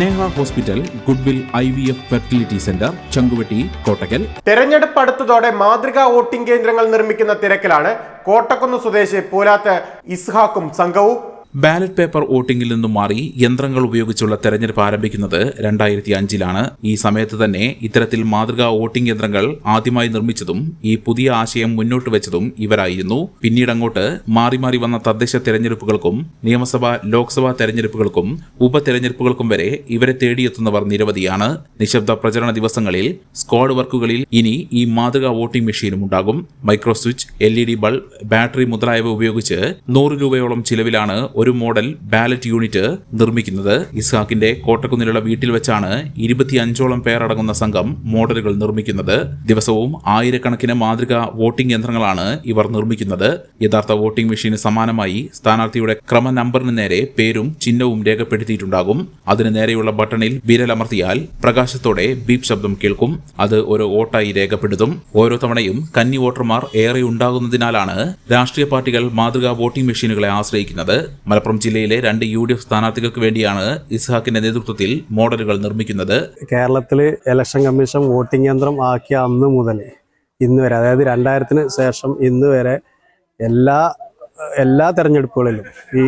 Neha hospital goodwill I V F fertility centre Changuvetty Kottakkal. തെരഞ്ഞെടുപ്പ് അടുത്തതോടെ മാതൃകാ voting കേന്ദ്രങ്ങൾ നിർമ്മിക്കുന്ന തിരക്കിലാണ് കോട്ടക്കുന്ന് സ്വദേശി പൂലാത്ത് ഇസ്ഹാക്കും സംഘവും ബാലറ്റ് പേപ്പർ വോട്ടിംഗിൽ നിന്നും മാറി യന്ത്രങ്ങൾ ഉപയോഗിച്ചുള്ള തെരഞ്ഞെടുപ്പ് ആരംഭിക്കുന്നത് രണ്ടായിരത്തി അഞ്ചിലാണ് ഈ സമയത്ത് തന്നെ ഇത്തരത്തിൽ മാതൃകാ വോട്ടിംഗ് യന്ത്രങ്ങൾ ആദ്യമായി നിർമ്മിച്ചതും ഈ പുതിയ ആശയം മുന്നോട്ട് വെച്ചതും ഇവരായിരുന്നു. പിന്നീട് അങ്ങോട്ട് മാറി മാറി വന്ന തദ്ദേശ തെരഞ്ഞെടുപ്പുകൾക്കും നിയമസഭാ ലോക്സഭാ തെരഞ്ഞെടുപ്പുകൾക്കും ഉപതെരഞ്ഞെടുപ്പുകൾക്കും വരെ ഇവരെ തേടിയെത്തുന്നവർ നിരവധിയാണ്. നിശബ്ദ പ്രചരണ ദിവസങ്ങളിൽ സ്ക്വാഡ് വർക്കുകളിൽ ഇനി ഈ മാതൃകാ വോട്ടിംഗ് മെഷീനും ഉണ്ടാകും. Micro switch L bulb battery മുതലായവ ഉപയോഗിച്ച് നൂറ് രൂപയോളം ചിലവിലാണ് ഒരു മോഡൽ ബാലറ്റ് യൂണിറ്റ് നിർമ്മിക്കുന്നത് ഇസ്ഹാക്കിന്റെ കോട്ടക്കുന്നിലുള്ള വീട്ടിൽ വെച്ചാണ് ഇരുപത്തിയഞ്ചോളം പേരടങ്ങുന്ന സംഘം മോഡലുകൾ നിർമ്മിക്കുന്നത്. ദിവസവും ആയിരക്കണക്കിന് മാതൃക വോട്ടിംഗ് യന്ത്രങ്ങളാണ് ഇവർ നിർമ്മിക്കുന്നത്. യഥാർത്ഥ വോട്ടിംഗ് മെഷീന് സമാനമായി സ്ഥാനാർത്ഥിയുടെ ക്രമ നമ്പറിന് നേരെ പേരും ചിഹ്നവും രേഖപ്പെടുത്തിയിട്ടുണ്ടാകും. അതിന് നേരെയുള്ള ബട്ടണിൽ വിരലമർത്തിയാൽ പ്രകാശത്തോടെ ബീപ് ശബ്ദം കേൾക്കും. അത് ഒരു വോട്ടായി രേഖപ്പെടുത്തും. ഓരോ തവണയും കന്നി വോട്ടർമാർ ഏറെ ഉണ്ടാകുന്നതിനാലാണ് രാഷ്ട്രീയ പാർട്ടികൾ മാതൃകാ വോട്ടിംഗ് മെഷീനുകളെ ആശ്രയിക്കുന്നത്. മലപ്പുറം ജില്ലയിലെ രണ്ട് യു ഡി എഫ് സ്ഥാനാർത്ഥികൾക്ക് വേണ്ടിയാണ് ഇസ്ഹാക്കിന്റെ നേതൃത്വത്തിൽ മോഡലുകൾ നിർമ്മിക്കുന്നത്. കേരളത്തിൽ ഇലക്ഷൻ കമ്മീഷൻ വോട്ടിംഗ് യന്ത്രം ആക്കിയ അന്ന് മുതൽ ഇന്ന് വരെ അതായത് രണ്ടായിരത്തിന് ശേഷം ഇന്ന് വരെ എല്ലാ എല്ലാ തെരഞ്ഞെടുപ്പുകളിലും ഈ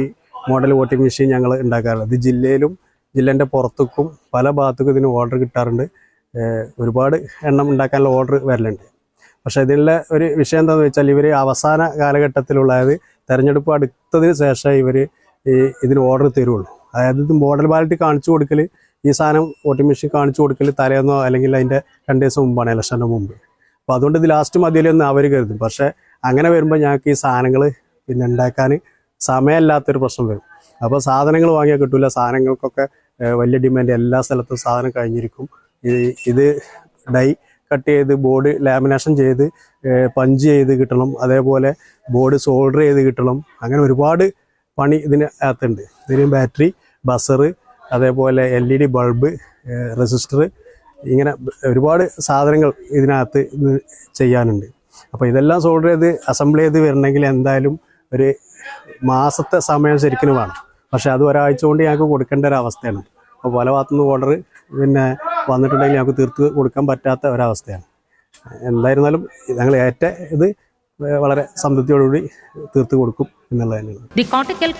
മോഡൽ വോട്ടിംഗ് മെഷീൻ ഞങ്ങൾ ഉണ്ടാക്കാറുള്ളത് ഇത് ജില്ലയിലും ജില്ലേന്റെ പുറത്തേക്കും പല ഭാഗത്തേക്കും ഇതിന് ഓർഡർ കിട്ടാറുണ്ട്. ഒരുപാട് എണ്ണം ഉണ്ടാക്കാനുള്ള ഓർഡർ വരലുണ്ട്. പക്ഷേ ഇതിനുള്ള ഒരു വിഷയം എന്താണെന്ന് വെച്ചാൽ ഇവർ അവസാന കാലഘട്ടത്തിലുള്ളത് തെരഞ്ഞെടുപ്പ് അടുത്തതിന് ശേഷം ഇവർ ഈ ഇതിന് ഓർഡർ തരുള്ളൂ അതായത് ഇത് മോഡൽ ബാലറ്റ് കാണിച്ചു കൊടുക്കൽ ഈ സാധനം വോട്ടിംഗ് മെഷീൻ കാണിച്ചു കൊടുക്കൽ തലേന്നോ അല്ലെങ്കിൽ അതിന്റെ രണ്ട് ദിവസം മുമ്പാണ് ഇലക്ഷന്റെ മുമ്പ്. അപ്പോൾ അതുകൊണ്ട് ഇത് ലാസ്റ്റ് മതിയിലെന്ന് അവർ കരുതും. പക്ഷേ അങ്ങനെ വരുമ്പോൾ ഞങ്ങൾക്ക് ഈ സാധനങ്ങൾ പിന്നെ ഉണ്ടാക്കാൻ സമയമില്ലാത്തൊരു പ്രശ്നം വരും. അപ്പോൾ സാധനങ്ങൾ വാങ്ങിയാൽ കിട്ടില്ല സാധനങ്ങൾക്കൊക്കെ വലിയ ഡിമാൻഡ് എല്ലാ സ്ഥലത്തും സാധനം കഴിഞ്ഞിരിക്കും. ഇത് ഡൈ കട്ട് ചെയ്ത് ബോർഡ് ലാമിനേഷൻ ചെയ്ത് പഞ്ച് ചെയ്ത് കിട്ടണം. അതേപോലെ ബോർഡ് സോൾഡർ ചെയ്ത് കിട്ടണം. അങ്ങനെ ഒരുപാട് പണി ഇതിന് അകത്തുണ്ട്. ഇതിന് ബാറ്ററി ബസറ് അതേപോലെ L E D bulb resistor ഇങ്ങനെ ഒരുപാട് സാധനങ്ങൾ ഇതിനകത്ത് ചെയ്യാനുണ്ട്. അപ്പോൾ ഇതെല്ലാം സോൾഡർ ചെയ്ത് അസംബിൾ ചെയ്ത് വരണമെങ്കിൽ എന്തായാലും ഒരു മാസത്തെ സമയം ശരിക്കും വേണം. പക്ഷേ അത് ഒരാഴ്ച കൊണ്ട് ഞങ്ങൾക്ക് കൊടുക്കേണ്ട ഒരു അവസ്ഥയാണ്. അപ്പോൾ പല ഭാഗത്തുനിന്ന് ഓർഡർ പിന്നെ വന്നിട്ടുണ്ടെങ്കിൽ ഞങ്ങൾക്ക് തീർത്ത് കൊടുക്കാൻ പറ്റാത്ത ഒരവസ്ഥയാണ്. എന്തായിരുന്നാലും ഞങ്ങൾ ഏറ്റ ഇത് വളരെ സംതൃപ്തിയോടുകൂടി തീർത്ത് കൊടുക്കും എന്നുള്ളത് തന്നെയാണ് The Kottakkal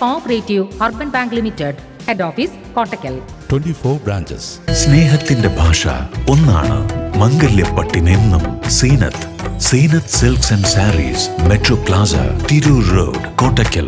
urban bank limited head office Kottakkal twenty 24 branches സ്നേഹത്തിന്റെ ഭാഷ ഒന്നാണ് മംഗല്യപ്പട്ടിനെന്നും Zeenath. Zeenath silks and saris metro plaza Tirur road Kottakkal